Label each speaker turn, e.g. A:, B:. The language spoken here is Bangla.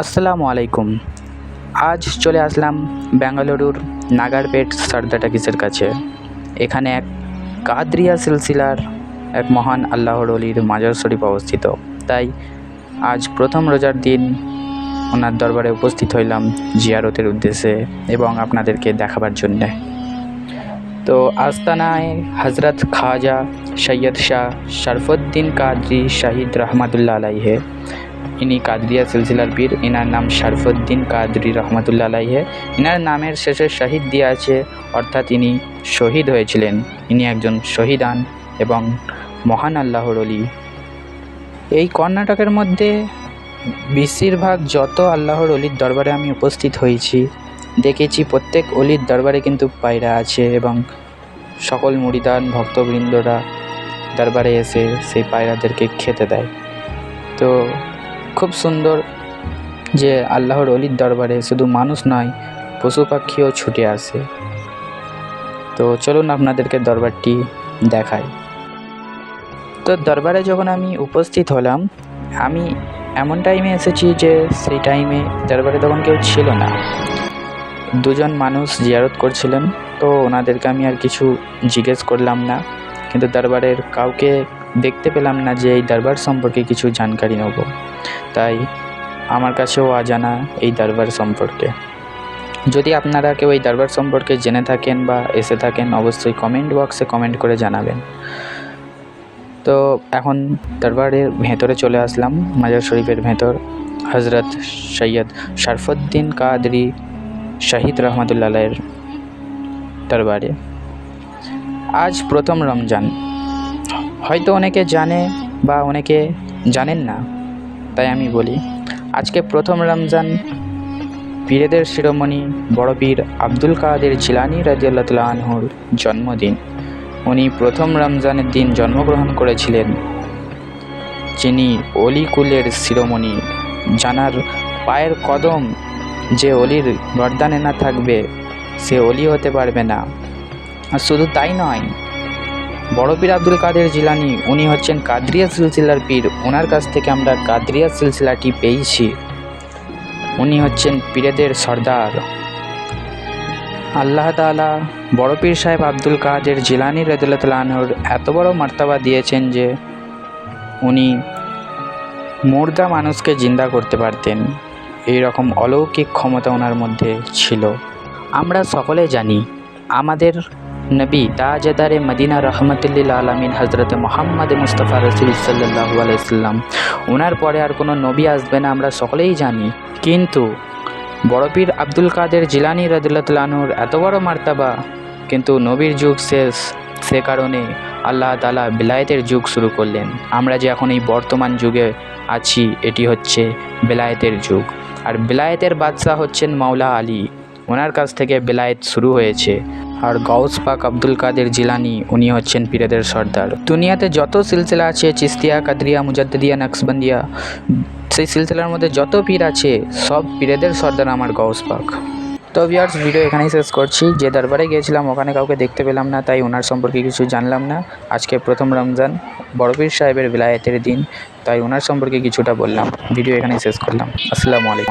A: আসসালামু আলাইকুম। আজ চলে আসলাম বেঙ্গালুরুর নাগারপেট সারদা টাকিসের কাছে। এখানে এক কাদরিয়া সিলসিলার এক মহান আল্লাহর অলির মাজার শরীফ অবস্থিত। তাই আজ প্রথম রোজার দিন ওনার দরবারে উপস্থিত হইলাম জিয়ারতের উদ্দেশ্যে এবং আপনাদেরকে দেখাবার জন্যে। তো আস্তানায় হজরত খাজা সৈয়দ শাহ শরফুদ্দিন কাদরি শাহিদ রহমাতুল্লাহ আলাইহে। ইনি কাদরিয়া সিলসিলার পীর। এনার নাম শারফুদ্দিন কাদরি রহমতুল্লাহ আলাইহে। এনার নামের শেষে শহীদ দিয়ে আছে, অর্থাৎ ইনি শহীদ হয়েছিলেন। ইনি একজন শহীদান এবং মহান আল্লাহর অলি এই কর্ণাটকের মধ্যে বেশিরভাগ যত আল্লাহর অলির দরবারে আমি উপস্থিত হয়েছি, দেখেছি প্রত্যেক অলির দরবারে কিন্তু পায়রা আছে এবং সকল মুড়িদান ভক্তবৃন্দরা দরবারে এসে সেই পায়রাদেরকে খেতে দেয়। তো খুব সুন্দর যে আল্লাহর অলির দরবারে শুধু মানুষ নয়, পশু পাখিও ছুটে আসে। তো চলুন আপনাদেরকে দরবারটি দেখাই। তো দরবারে যখন আমি উপস্থিত হলাম, আমি এমন টাইমে এসেছি যে সেই টাইমে দরবারে তখন কেউ ছিল না। দুজন মানুষ জিয়ারত করছিলেন, তো ওনাদেরকে আমি আর কিছু জিজ্ঞেস করলাম না। কিন্তু দরবারের কাউকে দেখতে পেলাম না যে এই দরবার সম্পর্কে কিছু জানকারি নেব। তাই আমার কাছেও অজানা এই দরবার সম্পর্কে। যদি আপনারা কেউ এই দরবার সম্পর্কে জেনে থাকেন বা এসে থাকেন, অবশ্যই কমেন্ট বক্সে কমেন্ট করে জানাবেন। তো এখন দরবারের ভেতরে চলে আসলাম, মাজার শরীফের ভেতর। হজরত সৈয়দ শরফুদ্দিন কাদরি শাহিদ রহমতুল্লাহের দরবারে। আজ প্রথম রমজান। হয়তো অনেকে জানে বা অনেকে জানেন না, তাই আমি বলি। আজকে প্রথম রমজান, পীরেদের শিরোমণি বড় পীর আব্দুল কাদের জিলানি রাজিয়াল্লাহ আনহুর জন্মদিন। উনি প্রথম রমজানের দিন জন্মগ্রহণ করেছিলেন। যিনি অলিকুলের শিরোমণি, জানার পায়ের কদম যে অলির গর্দানে না থাকবে, সে অলি হতে পারবে না। শুধু তাই নয় বড় পীর আব্দুল কাদের জিলানি, উনি হচ্ছেন কাদরিয়া সিলসিলার পীর। ওনার কাছ থেকে আমরা কাদরিয়া সিলসিলাটি পেয়েছি। উনি হচ্ছেন পীরেদের সর্দার। আল্লাহ তালা বড় পীর সাহেব আব্দুল কাদের জিলানি রদুল্লাহর এত বড় মার্তাবা দিয়েছেন যে উনি মুর্দা মানুষকে জিন্দা করতে পারতেন। এই রকম অলৌকিক ক্ষমতা ওনার মধ্যে ছিল। আমরা সকলে জানি, আমাদের নবী তাজদারে মদিনা রহমতুল্লিল আলমিন হজরত মোহাম্মদ মুস্তফা রসুল সাল্লাহু আলাইসাল্লাম ওনার পরে আর কোনো নবী আসবে না, আমরা সকলেই জানি। কিন্তু বড়পীর আব্দুল কাদের জিলানি রদুল্লাহনুর এত বড় মার্তাবা, কিন্তু নবীর যুগ শেষ। সে কারণে আল্লাহ তালা বেলায়েতের যুগ শুরু করলেন। আমরা যে এখন এই বর্তমান যুগে আছি, এটি হচ্ছে বেলায়েতের যুগ। আর বেলায়েতের বাদশাহ হচ্ছেন মাওলা আলী। ওনার কাছ থেকে বেলায়েত শুরু হয়েছে। আর গৌস পাক আব্দুল কাদের জিলানি, উনি হচ্ছেন পীরেদের সর্দার। দুনিয়াতে যত সিলসিলা আছে চিস্তিয়া কাদরিয়া মুজাদ্দিয়া নকশবন্দিয়া সেই সিলসিলার মধ্যে যত পীর আছে, সব পীরেদের সর্দার আমার গৌস পাক। তো ভিউয়ার্স ভিডিও এখানেই শেষ করছি। যে দরবারে গিয়েছিলাম, ওখানে কাউকে দেখতে পেলাম না, তাই ওনার সম্পর্কে কিছু জানলাম না। আজকে প্রথম রমজান, বড়পীর সাহেবের বিলায়েতের দিন, তাই ওনার সম্পর্কে কিছুটা বললাম। ভিডিও এখানেই শেষ করলাম। আসসালামু আলাইকুম।